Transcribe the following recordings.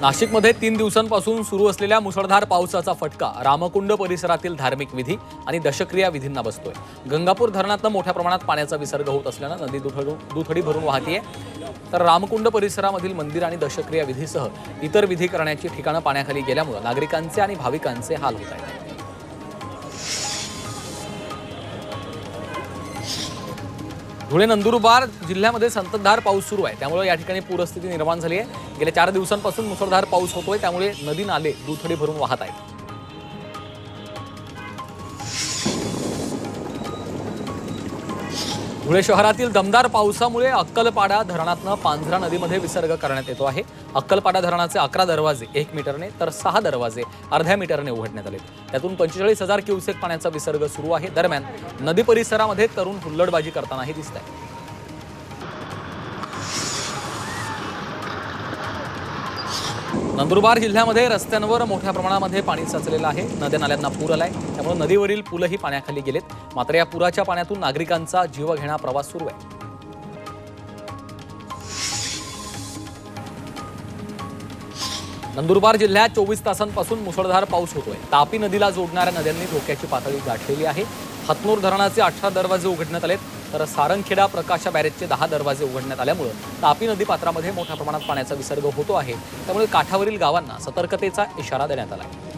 नाशिकमध्ये तीन दिवसांपासून सुरू असलेल्या मुसळधार पावसाचा फटका रामकुंड परिसरातील धार्मिक विधी आणि दशक्रिया विधींना बसतोय. गंगापूर धरणातनं मोठ्या प्रमाणात पाण्याचा विसर्ग होत असल्यानं नदी दुथडू दुथडी भरून वाहतीये. तर रामकुंड परिसरामधील मंदिर आणि दशक्रिया विधीसह इतर विधी करण्याची ठिकाणं पाण्याखाली गेल्यामुळे नागरिकांचे आणि भाविकांचे हाल होत आहेत. धुळे नंदुरबार जिल्ह्यामध्ये संततधार पाऊस सुरू आहे. त्यामुळे या ठिकाणी पूरस्थिती निर्माण झाली आहे. गेल्या चार दिवसांपासून मुसळधार पाऊस होतोय. त्यामुळे नदी नाले दुथडी भरून वाहत आहेत. धुळे शहरातील दमदार पावसामुळे अक्कलपाडा धरणातनं पांझरा नदीमध्ये विसर्ग करण्यात येतो आहे. अक्कलपाडा धरणाचे अकरा दरवाजे एक मीटरने तर सहा दरवाजे अर्ध्या मीटरने उघडण्यात आले त्यातून पंचेचाळीस हजार क्युसेक पाण्याचा विसर्ग सुरू आहे. दरम्यान नदी परिसरामध्ये तरुण हुल्लडबाजी करतानाही दिसत आहे नंदुरबार जिल्ह्यामध्ये रस्त्यांवर मोठ्या प्रमाणामध्ये पाणी साचलेलं आहे. नद्या नाल्यांना पूर आलाय. त्यामुळे नदीवरील पुलही पाण्याखाली गेलेत. मात्र या पुराच्या पाण्यातून नागरिकांचा जीवघेणा प्रवास सुरू आहे. नंदुरबार जिल्ह्यात चोवीस तासांपासून मुसळधार पाऊस होतोय. तापी नदीला जोडणाऱ्या नद्यांनी धोक्याची पातळी गाठलेली आहे. हतनूर धरणाचे अठरा दरवाजे उघडण्यात आलेत. तर सारंगखेडा प्रकाशा बॅरेजचे दहा दरवाजे उघडण्यात आल्यामुळे तापी नदी पात्रामध्ये मोठ्या प्रमाणात पाण्याचा विसर्ग होतो आहे. त्यामुळे काठावरील गावांना सतर्कतेचा इशारा देण्यात आला आहे.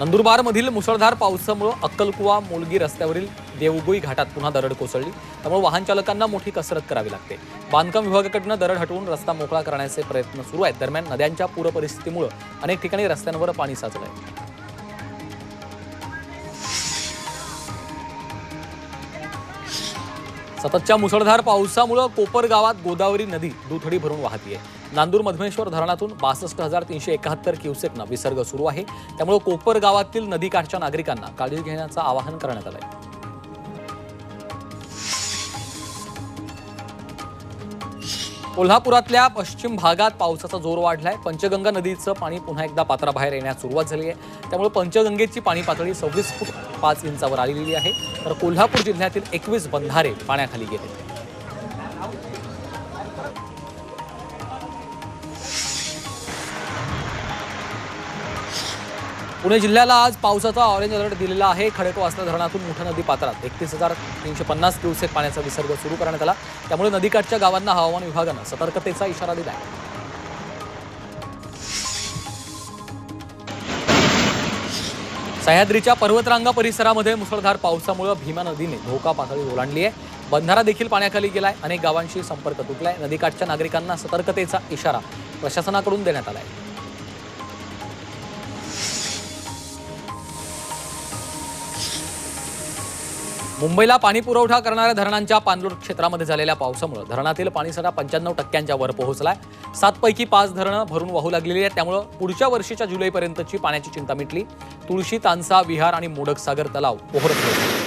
नंदुरबारमधील मुसळधार पावसामुळे अक्कलकुवा मुलगी रस्त्यावरील देवगुई घाटात पुन्हा दरड कोसळली. त्यामुळे वाहन चालकांना मोठी कसरत करावी लागते. बांधकाम विभागाकडनं दरड हटवून रस्ता मोकळा करण्याचे प्रयत्न सुरू आहेत. दरम्यान नद्यांच्या पूरपरिस्थितीमुळं अनेक ठिकाणी रस्त्यांवर पाणी साचलं आहे सततच्या मुसळधार पावसामुळे कोपर गावात गोदावरी नदी दुथडी भरून वाहतीये. नांदूर मधमेश्वर धरणातून बासष्ट हजार तीनशे एकाहत्तर क्युसेकनं विसर्ग सुरू आहे. त्यामुळे कोपर गावातील नदीकाठच्या नागरिकांना काळजी घेण्याचं आवाहन करण्यात आलंय. कोल्हापुरातल्या पश्चिम भागात पावसाचा जोर वाढलाय. पंचगंगा नदीचं पाणी पुन्हा एकदा पात्राबाहेर येण्यास सुरुवात झाली आहे. त्यामुळे पंचगंगेची पाणी पातळी सव्वीस फूट पाच इंचावर आलेली आहे. तर कोल्हापूर जिल्ह्यातील एकवीस बंधारे पाण्याखाली गेले. पुणे जिल्ह्याला आज पावसाचा ऑरेंज अलर्ट दिलेला आहे. खडकवासला धरणातून मोठ्या नदी पात्रात. एकतीस हजार तीनशे पन्नास क्युसेक पाण्याचा विसर्ग सुरू करण्यात आला. त्यामुळे नदीकाठच्या गावांना हवामान विभागानं सतर्कतेचा इशारा दिला आहे सह्याद्रीच्या पर्वतरांगा परिसरामध्ये मुसळधार पावसामुळे भीमा नदीने धोका पातळी ओलांडली आहे. बंधारा देखील पाण्याखाली गेलाय. अनेक गावांशी संपर्क तुटलाय. नदीकाठच्या नागरिकांना सतर्कतेचा इशारा प्रशासनाकडून देण्यात आलाय. मुंबईला पाणी पुरवठा करणाऱ्या धरणांच्या पाणलोट क्षेत्रामध्ये झालेल्या पावसामुळे धरणातील पाणीसाठा पंच्याण्णव टक्क्यांच्या वर पोहोचलाय. सातपैकी पाच धरणं भरून वाहू लागलेली आहेत. त्यामुळं पुढच्या वर्षीच्या जुलैपर्यंतची पाण्याची चिंता मिटली. तुळशी तानसा विहार आणि मोडक सागर तलाव ओहरत होते.